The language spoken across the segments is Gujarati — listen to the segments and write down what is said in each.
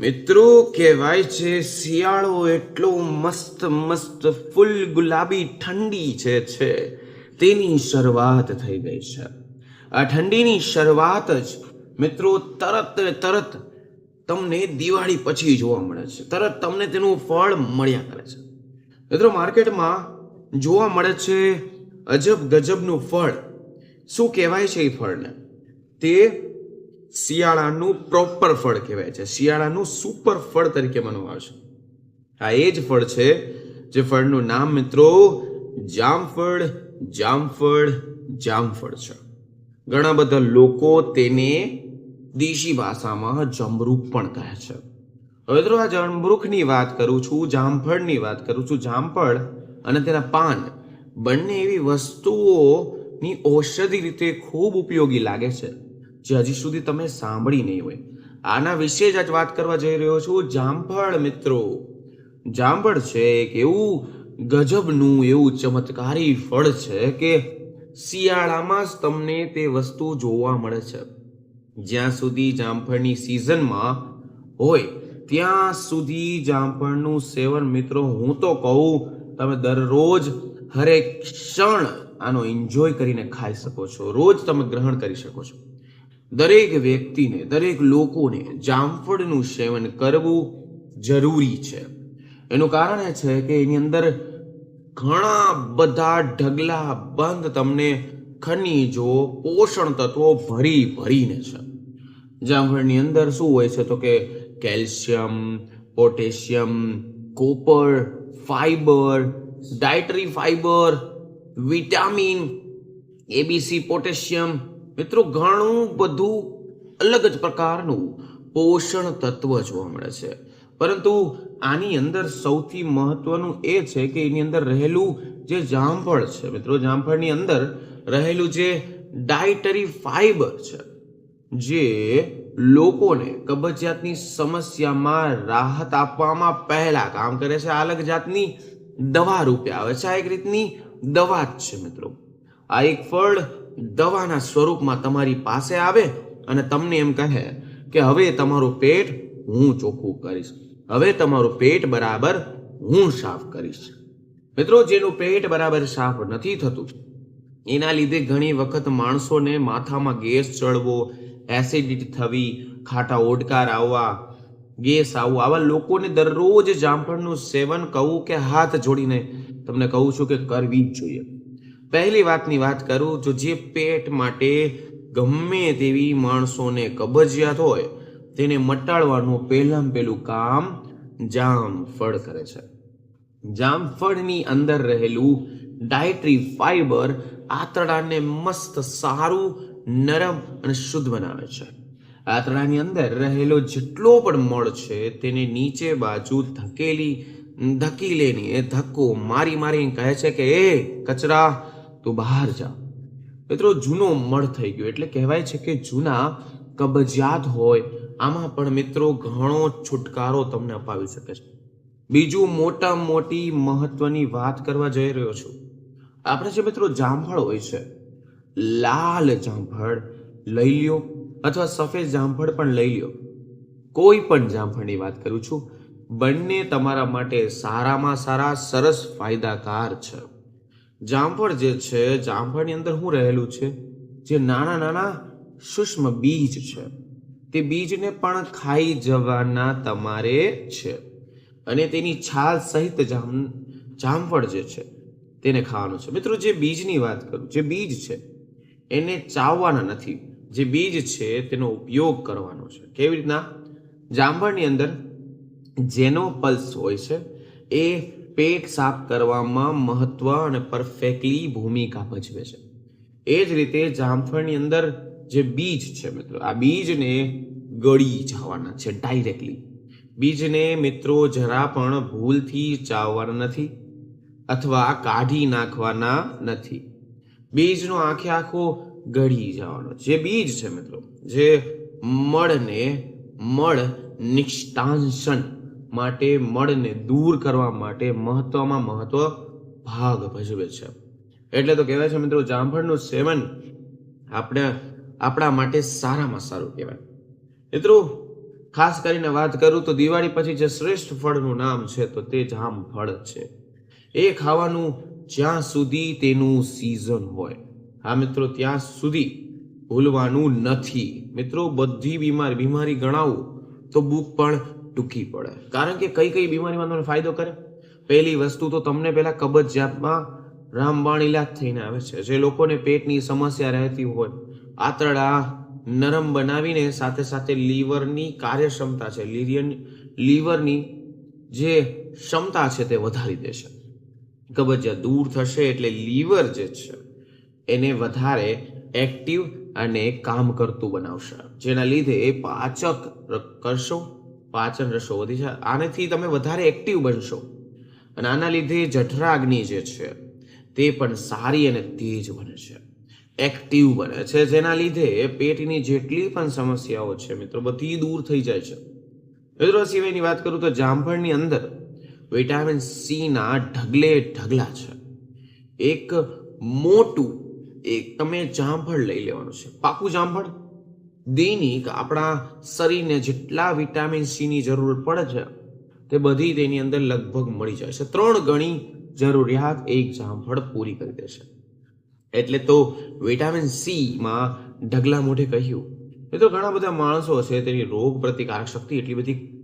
મિત્રો, કહેવાય છે શિયાળો એટલો મસ્ત મસ્ત, ફૂલ ગુલાબી ઠંડી છે છે, તેની શરૂઆત થઈ ગઈ છે. આ ઠંડીની શરૂઆત જ, મિત્રો, તરત તરત તમને દિવાળી પછી જોવા મળે છે. તરત તમને તેનું ફળ મળ્યા કરે છે. મિત્રો, માર્કેટમાં જોવા મળે છે અજબ ગજબનું ફળ. શું કહેવાય છે એ ફળને? તે શિયાળાનું પ્રોપર ફળ કહેવાય છે. શિયાળાનું સુપર ફળ તરીકે માનવામાં આવશે આ એ જ ફળ છે જે ફળનું નામ મિત્રો જામફળ જામફળ જામફળ છે. ઘણા બધા લોકો તેને દેશી ભાષામાં જમરૂખ પણ કહે છે. હવે મિત્રો આ જમરૂખની વાત કરું છું, જામફળની વાત કરું છું. જામફળ અને તેના પાન બંને એવી વસ્તુઓની ઔષધિ રીતે ખૂબ ઉપયોગી લાગે છે. જે હજી સુધી તમે સાંભળી નહીં હોય. આના વિશે જ આજ વાત કરવા જઈ રહ્યો છું. જામફળ મિત્રો, જામફળ છે એક એવું ગજબનું, એવું ચમત્કારી ફળ છે કે શિયાળામાં જ તમને તે વસ્તુ જોવા મળે છે. જ્યાં સુધી જામફળની સિઝનમાં હોય, ત્યાં સુધી જામફળનું સેવન મિત્રો, હું તો કહું, તમે દરરોજ હરેક ક્ષણ આનો એન્જોય કરીને ખાઈ શકો છો. રોજ તમે ગ્રહણ કરી શકો છો. દરેક વ્યક્તિને, દરેક લોકોને જામફળનું સેવન કરવું જરૂરી છે. એનું કારણ એ છે કે એની અંદર ઘણા બધા ઢગલા બંધ તમને ખનિજો, પોષણ તત્વો ભરી ભરીને છે. જામફળની અંદર શું હોય છે તો કે calcium, potassium, copper, fibre, dietary fibre, vitamin, ABC, potassium મિત્રો, ઘણું બધું અલગ જ પ્રકારનું પોષણ તત્વ જોવા મળે છે. પરંતુ આની અંદર સૌથી મહત્વનું એ છે કે એની અંદર રહેલું જે જામફળ છે, મિત્રો, જામફળની અંદર રહેલું જે ડાયટરી ફાઈબર છે, જે લોકોને કબજિયાતની સમસ્યામાં રાહત આપવામાં પહેલા કામ કરે છે. આ અલગ જાતની દવા રૂપે આવે છે. આ એક રીતની દવા જ છે, મિત્રો. આ એક ફળ દવાના સ્વરૂપમાં તમારી પાસે આવે અને તમને એમ કહે કે હવે તમારું પેટ હું ચોખ્ખું કરીશ. હવે તમારું પેટ બરાબર હું સાફ કરીશ. મિત્રો, જેનું પેટ બરાબર સાફ નથી થતું, એના લીધે ઘણી વખત માણસોને માથામાં ગેસ ચડવો, એસિડિટી થવી, ખાટા ઓડકાર આવવા, ગેસ આવવું આવા લોકોને દરરોજ જામફળનું સેવન કહું કે હાથ જોડીને તમને કહું છું કે કરવી જ જોઈએ. પહેલી વાતની વાત કરું જો જે પેટ માટે ગમે તેવી માણસોને કબજિયાત હોય, તેને મટાડવાનું પહેલાં પહેલું કામ જામફળ કરે છે. જામફળની અંદર રહેલું ડાયટરી ફાઈબર આંતરડાને મસ્ત સારું, નરમ અને શુદ્ધ બનાવે છે. આંતરડાની અંદર રહેલો જેટલો પણ મળ છે, તેને નીચે બાજુ ધકેલી, ધકીલેની એ ધક્કો મારી મારી કહે છે કે, એ, કચરા તું બહાર જા મિત્રો, જૂનો મળ થઈ ગયો. એટલે કહેવાય છે કે જૂના કબજિયાત હોય, આમાં પણ મિત્રો ઘણો છુટકારો તમને અપાવી શકે છે. બીજું, મોટા મોટી મહત્વની વાત કરવા જઈ રહ્યો છું. આપણે જે મિત્રો જામફળ હોય છે, લાલ જામફળ લઈ લ્યો અથવા સફેદ જામફળ પણ લઈ લ્યો. કોઈ પણ જામફળની વાત કરું છું. બંને તમારા માટે સારામાં સારા, સરસ, ફાયદાકાર છે. જામફળ જે છે, જામફળની અંદર શું રહેલું છે? જે નાના નાના સૂક્ષ્મ બીજ છે. તે બીજને પણ ખાઈ જવાના તમારે છે. અને તેની છાલ સહિત જામ, જામફળ જે છે, તેને ખાવાનું છે. મિત્રો, જે બીજની વાત કરું, જે બીજ છે, એને ચાવવાના નથી. જે બીજ છે, તેનો ઉપયોગ કરવાનો છે. કેવી રીતના? જામફળની અંદર જેનો પલ્સ હોય છે, એ પેટ સાફ કરવામાં મહત્વ અને પરફેક્ટલી ભૂમિકા ભજવે છે. એ જ રીતે જામફળની અંદર જે બીજ છે મિત્રો, આ બીજને ગળી જવાના છે ડાયરેક્ટલી બીજને મિત્રો જરા પણ ભૂલથી ચાવવાના નથી અથવા કાઢી નાખવાના નથી. બીજનો આખે આખો ગળી જવાનો. જે બીજ છે મિત્રો, જે મળને મળ નિષ્ટાંશન માટે મળને દૂર કરવા માટે મહત્વમાં મહત્વ ભાગ ભજવે છે. એટલે તો કહેવાય છે મિત્રો, જામફળનું સેવન આપણે, આપણા માટે સારામાં સારું કહેવાય. મિત્રો, ખાસ કરીને વાત કરું તો દિવાળી પછી જે શ્રેષ્ઠ ફળનું નામ છે તો તે જામફળ છે. એ ખાવાનું જ્યાં સુધી તેનું સિઝન હોય. હા મિત્રો, ત્યાં સુધી ભૂલવાનું નથી. મિત્રો, બધી બીમારી બીમારી ગણાવું તો બુક પણ ટૂંકી પડે. કારણ કે કઈ કઈ બીમારીમાં તમને ફાયદો કરે? પહેલી વસ્તુ તો તમને પહેલાં કબજિયાતમાં રામબાણ ઇલાજ થઈને આવે છે. જે લોકોને પેટની સમસ્યા રહેતી હોય, આંતરડા નરમ બનાવીને સાથે સાથે લીવરની કાર્યક્ષમતા છે લીરિયન લીવરની જે ક્ષમતા છે તે વધારી દેશે કબજિયાત દૂર થશે એટલે લીવર જે છે, એને વધારે એક્ટિવ અને કામ કરતું બનાવશે. જેના લીધે એ પાચક કરશો પાચન રસો વધી છે આનાથી તમે વધારે એક્ટિવ બનશો. અને આના લીધે જઠરાગ્નિ જે છે, તે પણ સારી અને તેજ બને છે. એક્ટિવ બને છે. જેના લીધે પેટની જેટલી પણ સમસ્યાઓ છે મિત્રો, બધી દૂર થઈ જાય છે. મિત્રો સિવાયની વાત કરું તો જામફળની અંદર વિટામિન સીના ઢગલે ઢગલા છે. એક મોટું, એક તમે જામફળ લઈ લેવાનું છે. પાકું જામફળ? દૈનિક આપણા શરીરને જેટલા વિટામિન સીની જરૂર પડે છે તે બધી તેની અંદર લગભગ મળી જાય છે. ત્રણ ગણી જરૂરિયાત એક જામફળ પૂરી કરી દેશે એટલે તો વિટામિન સીમાં ઢગલા મોઢે કહ્યું મિત્રો ઘણા બધા માણસો છે તેની રોગ પ્રતિકારક શક્તિ એટલી બધી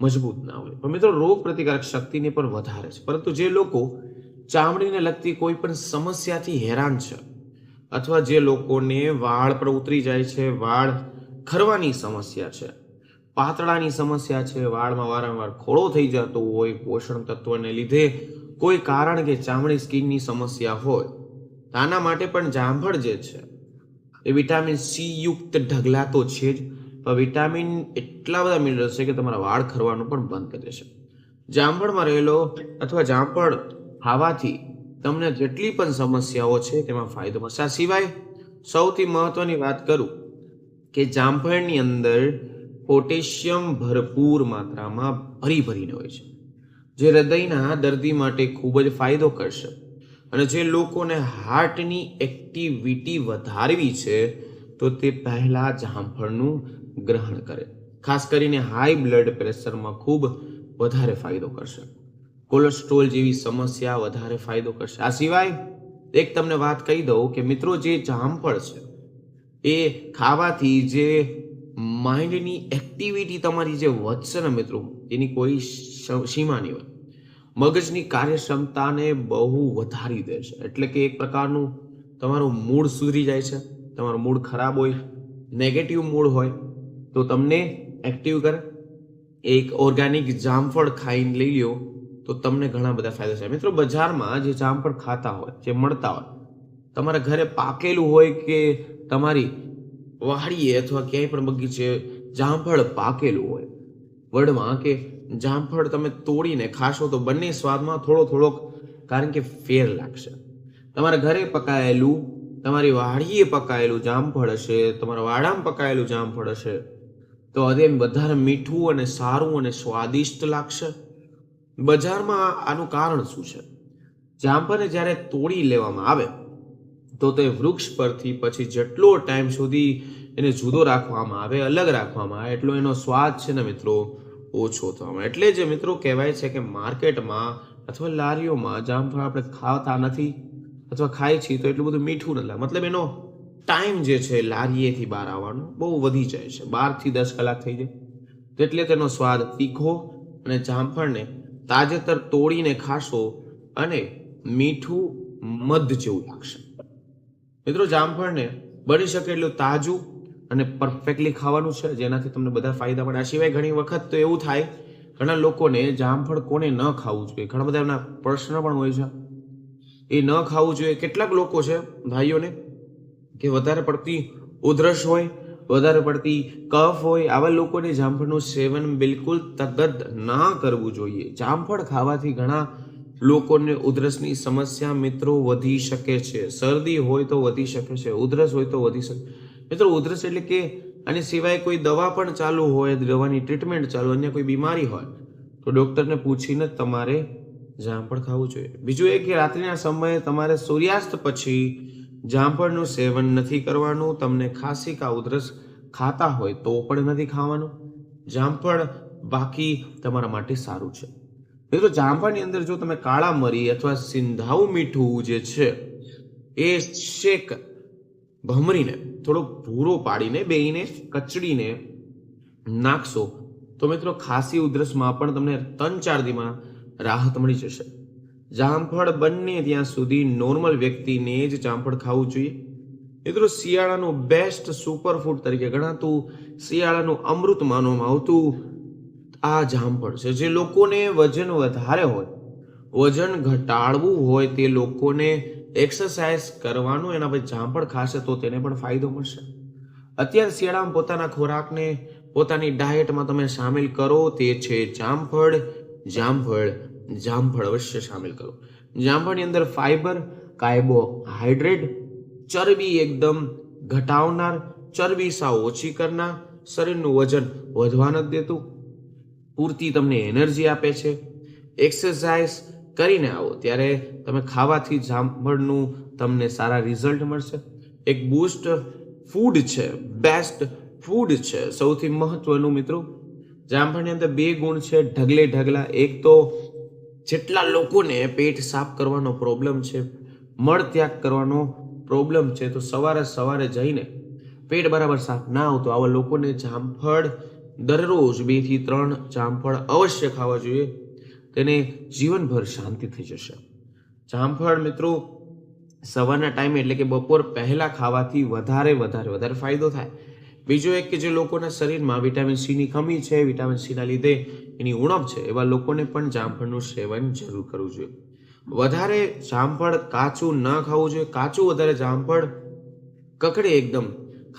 મજબૂત ના હોય. પણ મિત્રો, રોગ પ્રતિકારક શક્તિને પણ વધારે છે. પરંતુ જે લોકો ચામડીને લગતી કોઈ પણ સમસ્યાથી હેરાન છે અથવા જે લોકોને વાળ પર ઉતરી જાય છે, વાળ ખરવાની સમસ્યા છે. પાતળાની સમસ્યા છે, વાળમાં વારંવાર ખોળો થઈ જતો હોય, પોષણ તત્વને લીધે કોઈ કારણ કે ચામડી સ્કીનની સમસ્યા હોય. આના માટે પણ જામફળ જે છે, એ વિટામિન સી યુક્ત ઢગલા તો છે જ. પણ વિટામિન એટલા બધા મિનરલ્સ છે કે તમારા વાળ ખરવાનું પણ બંધ કરી દેશે. જામફળમાં રહેલો અથવા જામફળ ખાવાથી તમને જેટલી પણ સમસ્યાઓ છે તેમાં ફાયદો મળશે. આ સિવાય સૌથી મહત્વની વાત કરું કે જામફળની અંદર પોટેશિયમ ભરપૂર માત્રામાં ભરી ભરીને હોય છે, જે હૃદયના દર્દી માટે ખૂબ જ ફાયદો કરશે. અને જે લોકોને હાર્ટની એક્ટિવિટી વધારવી છે, તો તે પહેલાં જામફળનું ગ્રહણ કરે. ખાસ કરીને હાઈ બ્લડ પ્રેશરમાં ખૂબ વધારે ફાયદો કરશે. કોલેસ્ટ્રોલ જેવી સમસ્યા વધારે ફાયદો કરશે. આ સિવાય એક તમને વાત કહી દઉં કે મિત્રો જે જામફળ છે, એ ખાવાથી જે માઇન્ડની એક્ટિવિટી તમારી જે વધશે ને મિત્રો, એની કોઈ સીમા નહીં હોય. મગજની કાર્યક્ષમતાને બહુ વધારી દે છે એટલે કે એક પ્રકારનું તમારું મૂડ સુધરી જાય છે, તમારું મૂડ ખરાબ હોય નેગેટિવ મૂડ હોય, તો તમને એક્ટિવ કરે. એક ઓર્ગેનિક જામફળ ખાઈને લઈ લ્યો તો તમને ઘણા બધા ફાયદા છે મિત્રો, બજારમાં જે જામફળ ખાતા હોય, જે મળતા હોય, તમારા ઘરે પાકેલું હોય કે તમારી વાડીએ અથવા ક્યાંય પણ બગીચે જામફળ પાકેલું હોય, વડમાં કે જામફળ તમે તોડીને ખાશો તો બંને સ્વાદમાં થોડો થોડોક, કારણ કે ફેર લાગશે. તમારા ઘરે પકાયેલું, તમારી વાડીએ પકાયેલું જામફળ હશે, તમારા વાડામાં પકાયેલું જામફળ હશે, તો અદે વધારે મીઠું અને સારું અને સ્વાદિષ્ટ લાગશે. બજારમાં આનું કારણ શું છે? જામફળને જ્યારે તોડી લેવામાં આવે, તો તે વૃક્ષ પરથી પછી જેટલો ટાઈમ સુધી એને જુદો રાખવામાં આવે, અલગ રાખવામાં આવે, એટલો એનો સ્વાદ છે ને મિત્રો ઓછો થવામાં. એટલે જે મિત્રો કહેવાય છે કે માર્કેટમાં અથવા લારીઓમાં જામફળ આપણે ખાતા નથી અથવા ખાય છીએ તો એટલું બધું મીઠું નથી મતલબ એનો ટાઈમ જે છે લારીએથી બહાર આવવાનો બહુ વધી જાય છે. બારથી દસ કલાક થઈ જાય. એટલે તેનો સ્વાદ તીખો અને જામફળને તાજેતર તોડીને ખાશો અને મીઠું મધ જેવું લાગશે. મિત્રો, જામફળને બની શકે એટલું તાજું અને પરફેક્ટલી ખાવાનું છે, જેનાથી તમને બધા ફાયદા મળે. આ સિવાય ઘણી વખત તો એવું થાય, ઘણા લોકોને જામફળ કોને ન ખાવું જોઈએ. ઘણા બધા એમના પ્રશ્ન પણ હોય છે. એ ન ખાવું જોઈએ. કેટલાક લોકો છે, ભાઈઓને, કે વધારે પડતી ઉધરસ હોય વધારે પડતી કફ હોય, આવા લોકોને જામફળનું સેવન બિલકુલ તગદ ના કરવું જોઈએ. જામફળ ખાવાથી ઘણા લોકોને ઉધરસની સમસ્યા મિત્રો વધી શકે છે. શરદી હોય તો વધી શકે છે, ઉધરસ હોય તો વધી શકે મિત્રો, ઉધરસ એટલે કે આની સિવાય કોઈ દવા પણ ચાલુ હોય, દવાની ટ્રીટમેન્ટ ચાલુ, અન્ય કોઈ બીમારી હોય, તો ડૉક્ટરને પૂછીને તમારે જામફળ ખાવું જોઈએ. બીજું એ કે રાત્રિના સમયે તમારે સૂર્યાસ્ત પછી જામફળનું સેવન નથી કરવાનું, તમને ખાંસી કા ઉધરસ ખાતા હોય તો પણ નથી ખાવાનું. જામફળ બાકી તમારા માટે સારું છે. મિત્રો, જામફળની અંદર જો તમે કાળા મરી અથવા સિંધાઉ મીઠું જે છે, એ શેક ભમરીને થોડો ભૂરો પાડીને બેઈને કચડીને નાખશો, તો મિત્રો, ખાંસી ઉધરસમાં પણ તમને ત્રણ ચાર દીમાં રાહત મળી જશે. જામફળ બંને ત્યાં સુધી નોર્મલ વ્યક્તિને જ જામફળ ખાવું જોઈએ. મિત્રો, શિયાળાનું બેસ્ટ સુપરફૂડ તરીકે ગણાતું, શિયાળાનું અમૃત માનવામાં આવતું આ જામફળ છે. જે લોકોને વજન વધારે હોય, વજન ઘટાડવું હોય તે લોકોને એક્સરસાઇઝ કરવાનું, એના પછી જામફળ ખાશે તો તેને પણ ફાયદો મળશે. અત્યારે શિયાળામાં પોતાના ખોરાકને, પોતાની ડાયટમાં તમે સામેલ કરો તે છે જામફળ જામફળ જામફળ અવશ્ય સામેલ કરો. જામફળની અંદર ફાઈબર કાર્બોહાઈડ્રેટ ચરબી એકદમ ઘટાવનાર ચરબી સાવ ઓછી કરનાર, શરીરનું વજન વધવા નથી દેતું, પૂરતી તમને એનર્જી આપે છે. એક્સરસાઇઝ કરીને આવો, ત્યારે તમે ખાવાથી જામફળનું તમને સારા રિઝલ્ટ મળશે. એક બૂસ્ટ ફૂડ છે બેસ્ટ ફૂડ છે, સૌથી મહત્વનું મિત્રો. જામફળની અંદર બે ગુણ છે, ઢગલે ઢગલા. એક તો જેટલા લોકોને પેટ સાફ કરવાનો પ્રોબ્લેમ છે, મળ ત્યાગ કરવાનો પ્રોબ્લેમ છે, તો સવારે સવારે જઈને પેટ બરાબર સાફ ના આવતું આવા લોકોને જામફળ દરરોજ બેથી ત્રણ જામફળ અવશ્ય ખાવા જોઈએ. તેને જીવનભર શાંતિ થઈ જશે. જામફળ મિત્રો, સવારના ટાઈમે એટલે કે બપોર પહેલા ખાવાથી વધારે વધારે વધારે ફાયદો થાય. બીજો એક કે જે લોકોના શરીરમાં વિટામિન સીની કમી છે, વિટામિન સીના લીધે એની ઉણપ છે, એવા લોકોને પણ જામફળનું સેવન જરૂર કરવું જોઈએ. વધારે જામફળ કાચું ન ખાવું જોઈએ. કાચું વધારે જામફળ કકડે એકદમ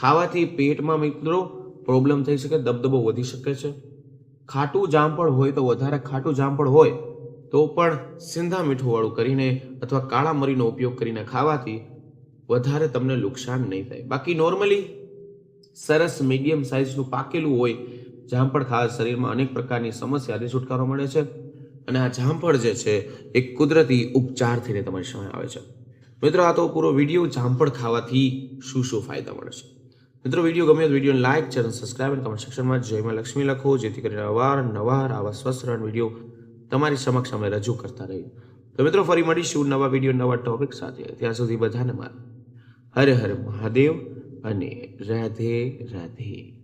ખાવાથી પેટમાં મિત્રો પ્રોબ્લેમ થઈ શકે, દબદબો વધી શકે છે. ખાટું જામફળ હોય તો વધારે ખાટું જામફળ હોય તો પણ સિંધા મીઠું વાળું કરીને અથવા કાળા મરીનો ઉપયોગ કરીને ખાવાથી વધારે તમને નુકસાન નહીં થાય. બાકી નોર્મલી સરસ મીડિયમ સાઇઝનું પાકેલું હોય, જામફળ ખાવા શરીરમાં અનેક પ્રકારની સમસ્યાથી છુટકારો મળે છે. અને આ જામફળ જે છે એ કુદરતી ઉપચાર થઈને તમારી સામે આવે છે. મિત્રો, આ તો પૂરો વીડિયો જામફળ ખાવાથી શું શું ફાયદા મળે છે? મિત્રો વીડિયો ગમે તો વિડીયોને લાઇક ચેનલ સબસ્ક્રાઇબ અને કમેન્ટ સેક્શનમાં જયમાં લક્ષ્મી લખો, જેથી કરીને અવાર નવાર આવા સ્વસ્થ રણ વીડિયો તમારી સમક્ષ અમે રજૂ કરતા રહીએ. તો મિત્રો, ફરી મળીશું નવા વીડિયો નવા ટોપિક સાથે. ત્યાં સુધી બધાને મારે હરે હરે મહાદેવ. અને રાધે રાધે.